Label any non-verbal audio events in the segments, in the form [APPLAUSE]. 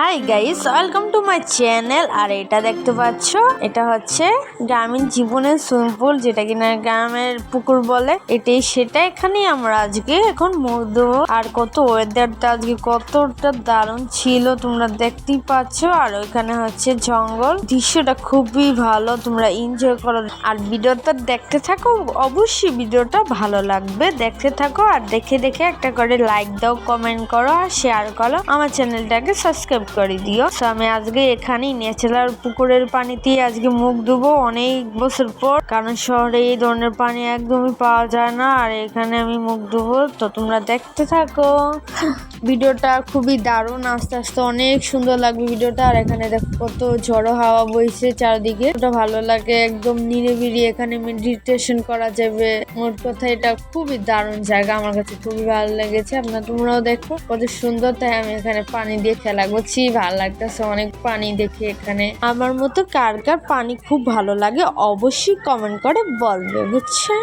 Hi guys welcome to my channel আর এটা দেখতে পাচ্ছ, এটা হচ্ছে গ্রামীণ জীবনের সুইমিং পুল যেটা কিনা গ্রামের পুকুর বলে। এটাই সেটা এখানেই আমরা আজকে এখন মধু আর কত ওয়েদারটা আজকে কতটা দারুণ ছিল, তোমরা দেখতেই পাচ্ছ। আর ওইখানে হচ্ছে জঙ্গল। দৃশ্যটা খুবই ভালো, তোমরা এনজয় করো। আর ভিডিওটা দেখতে থাকো, অবশ্যই ভিডিওটা ভালো লাগবে। দেখতে থাকো আর দেখে দেখে একটা করে লাইক দাও কমেন্ট করো আর শেয়ার করো। আমার চ্যানেলটাকে সাবস্ক্রাইব করে দিও। তো আমি আজকে এখানেই ন্যাচারাল পুকুরের পানিতে আজকে মুখ ধুবো অনেক বছর পর, কারণ শহরে এই ধরনের পানি একদমই পাওয়া যায় না। আর এখানে আমি মুখ ধুবো, তো তোমরা দেখতে থাকো। [LAUGHS] ভিডিওটা খুবই দারুণ, আস্তে আস্তে অনেক সুন্দর লাগবে ভিডিওটা। আর এখানে দেখো কত ঝড়ো হাওয়া বইছে চারদিকে। ওটা ভালো লাগে, একদম নিরিবিলি, এখানে মেডিটেশন করা যাবে। মোট কথা এটা খুবই দারুণ জায়গা, আমার কাছে খুবই ভালো লেগেছে। আপনার তোমরাও দেখো, কত সুন্দর। তাই আমি এখানে পানি দিয়ে খেলা করছি। ভালো লাগতেছে অনেক পানি দেখে এখানে। আমার মতো কার কার পানি খুব ভালো লাগে অবশ্যই কমেন্ট করে বলবে বুঝছে?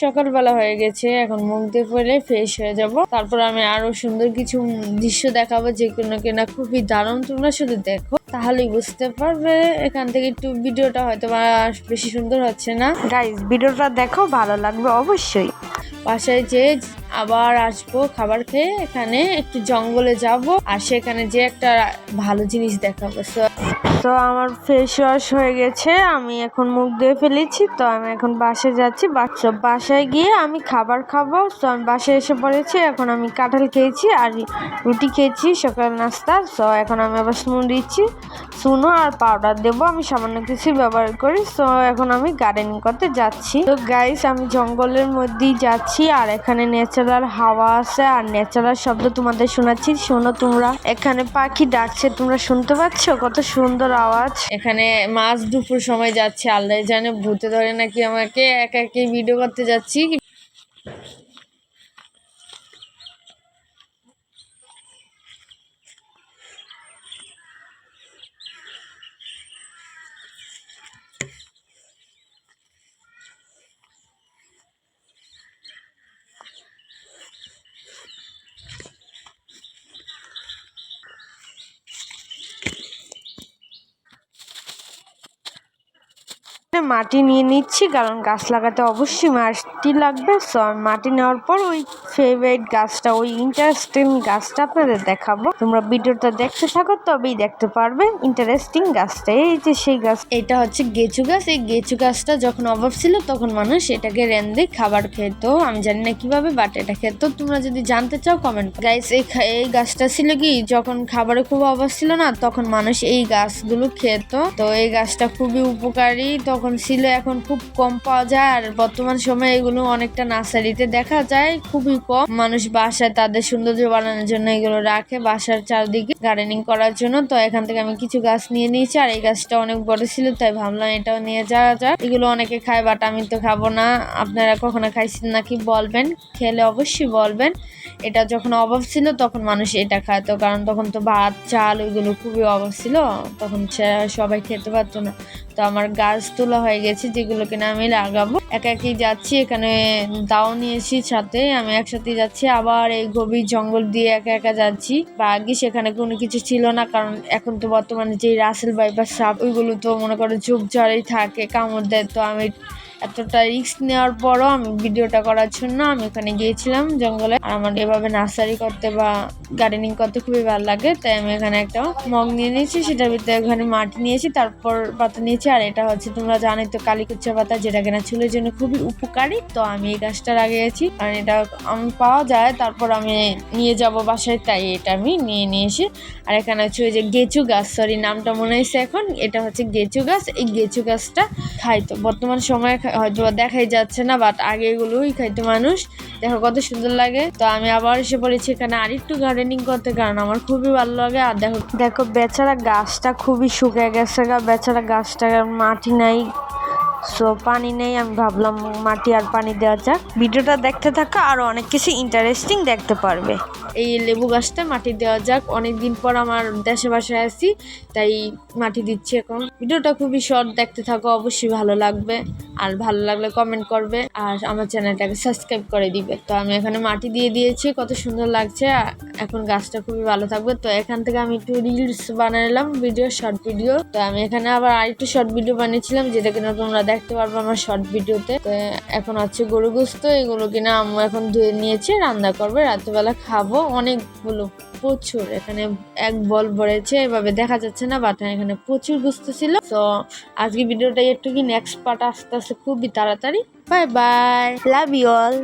সকালবেলা হয়ে গেছে এখন মুখ দিয়ে পরে ফ্রেশ হয়ে যাব। তারপর আমি আরও সুন্দর কিছু দৃশ্য দেখাবো যে কোনো কিনা খুবই দারুণ তোমরা শুধু দেখো তাহলেই বুঝতে পারবে। এখান থেকে একটু ভিডিওটা হয়তো বা বেশি সুন্দর হচ্ছে না। গাইজ ভিডিওটা দেখো ভালো লাগবে অবশ্যই। বাসায় যে আবার আসব খাবার খেয়ে। এখানে একটু জঙ্গলে যাব আর সেখানে যে একটা ভালো জিনিস দেখাবো। তো আমার ফেস ওয়াশ হয়ে গেছে। আমি এখন মুখ দিয়ে ফেলেছি। তো আমি এখন বাসায় যাচ্ছি। বাসায় গিয়ে আমি খাবার খাব। তো আমি বাসায় এসে পড়েছি। এখন আমি কাঁঠাল খেয়েছি আর রুটি খেয়েছি। সকাল নাস্তা। তো এখন আমি আবার স্নুন দিচ্ছি। সুনো আর পাউডার দেবো। আমি সামান্য কিছু ব্যবহার করি। তো এখন আমি গার্ডেনিং করতে যাচ্ছি। তো গাইস আমি জঙ্গলের মধ্যেই যাচ্ছি। আর এখানে ন্যাচারাল হাওয়া আছে আর ন্যাচারাল শব্দ তোমাদের শোনাচ্ছি। শোনো তোমরা। এখানে পাখি ডাকছে, তোমরা শুনতে পাচ্ছ? কত সুন্দর আওয়াজ। এখানে মাছ দুপুর সময় যাচ্ছে আল্লাহ জানে, ভূতে ধরে নাকি আমাকে একা এক ভিডিও করতে যাচ্ছি। মাটি নিয়ে নিচ্ছি, কারণ গাছ লাগাতে অবশ্যই মাটি লাগবে। সো মাটি নেওয়ার পর ওই ফেভারিট গাছটা, ওই ইন্টারেস্টিং গাছটা আপনাদের দেখাবো। তোমরা ভিডিওটা দেখতে থাকো, তবেই দেখতে পারবে ইন্টারেস্টিং গাছটা। এই যে সেই গাছ, এটা হচ্ছে গেচু গাছ। এই গেচু গাছটা যখন অভাব ছিল, তখন মানুষ এটাকে রেন্দে খাবার খেত। আমি জানি না কীভাবে বাট এটা খেত। তোমরা যদি জানতে চাও কমেন্ট গাইস এই গাছটা ছিল কি, যখন খাবারের খুব অভাব ছিল না, তখন মানুষ এই গাছগুলো খেত। তো এই গাছটা খুবই উপকারী। তখন ছিল এখন খুব কম পাওয়া যায়, আর বর্তমান সময়ে এগুলো অনেকটা নার্সারিতে দেখা যায়, খুবই কম। মানুষ বাসায় তাদের সৌন্দর্য বানানোর জন্য এগুলো রাখে বাসার চারদিকে গার্ডেনিং করার জন্য। তো এখান থেকে আমি কিছু গাছ নিয়ে নিয়েছি, আর এই গাছটা অনেক বড় ছিল, তাই ভাবলাম এটাও নিয়ে যাওয়া যাক। এগুলো অনেকে খায় বাট আমি তো খাব না। আপনারা কখনো খাইছেন নাকি বলবেন? খেলে অবশ্যই বলবেন। এটা যখন অভাব ছিল, তখন মানুষ এটা খাইতো কারণ তখন তো ভাত, চাল, ওইগুলো খুবই অভাব ছিল, তখন সবাই খেতে পারতো না। তো আমার গাছ তোলা হয়ে গেছে, যেগুলো কিনা আমি লাগাবো। একা একই যাচ্ছি, এখানে দাও নিয়েছি সাথে আমি একসাথে যাচ্ছি। আবার এই গভীর জঙ্গল দিয়ে একা একা যাচ্ছি। বা আগে সেখানে কোনো কিছু ছিল না, কারণ এখন তো বর্তমানে যে রাসেল বাইপাস সাপ, ওইগুলো তো মনে করো ঝোপ ঝাড়েই থাকে, কামড় দেয়। তো আমি এতটা রিস্ক নেওয়ার পরও আমি ভিডিওটা করার জন্য আমি ওখানে গিয়েছিলাম জঙ্গলে। আর আমার এভাবে নার্সারি করতে বা গার্ডেনিং করতে খুবই ভালো লাগে, তাই আমি এখানে একটা মগ নিয়ে নিয়েছি, সেটার ভিতরে ওখানে মাটি নিয়েছি, তারপর পাতা নিয়েছি, আর এটা হচ্ছে তোমরা জানোই তো কালীকুচ্চা পাতা, যেটা কিনা চুলের জন্য খুবই উপকারী, তো আমি এই গাছটা লাগিয়েছি। কারণ এটা আমি পাওয়া যায়, তারপর আমি নিয়ে যাব বাসায়, তাই এটা আমি নিয়ে নিয়ে এসে আর এখানে হচ্ছে ওই যে গেচু গাছ সরি নামটা মনে হয়েছে এখন, এটা হচ্ছে গেচু গাছ, এই গেচু গাছটা খাইতো বর্তমান সময়ে হয়তো বা দেখাই যাচ্ছে না বাট আগে এগুলোই খাইতে মানুষ। দেখো কত সুন্দর লাগে। তো আমি আবার এসে পড়েছি এখানে আর একটু গার্ডেনিং করতে, কারণ আমার খুবই ভালো লাগে। আর দেখো দেখো, বেচারা গাছটা খুবই শুকিয়ে গেছে গা। বেচারা গাছটা মাটি নাই। সো পানি নেই, আমি ভাবলাম মাটি আর পানি দেওয়া যাক। ভিডিওটা দেখতে থাকা আরও অনেক কিছু ইন্টারেস্টিং দেখতে পারবে। এই লেবু গাছটা মাটি দেওয়া যাক। অনেকদিন পর আমার দেশে বাসায় আছি, তাই মাটি দিচ্ছি এখন। ভিডিওটা খুবই শর্ট দেখতে থাকো, অবশ্যই ভালো লাগবে। আর ভালো লাগলে কমেন্ট করবে, আর আমার চ্যানেলটাকে সাবস্ক্রাইব করে দিবে। তো আমি এখানে মাটি দিয়ে দিয়েছি, কত সুন্দর লাগছে। এখন গাছটা খুবই ভালো থাকবে। তো এখান থেকে আমি একটু রিলস বানালাম ভিডিও শর্ট ভিডিও তো আমি এখানে আবার আরেকটু শর্ট ভিডিও বানিয়েছিলাম, যেটা কিনা তোমরা দেখতে পারব আমার শর্ট ভিডিওতে তো, এখন আছে গরু গুস্ত, এগুলো কিনা আম্মু এখন ধুয়ে নিয়েছে, রান্না করবে, রাত্রেবেলা খাব। অনেকগুলো প্রচুর, এখানে এক বল ভরেছে, এভাবে দেখা যাচ্ছে না বাট এখানে প্রচুর গুস্ত ছিল। তো, আজকে ভিডিওটা একটু কি নেক্সট পার্ট আসতে আসতে খুবই তাড়াতাড়ি। Bye bye love you all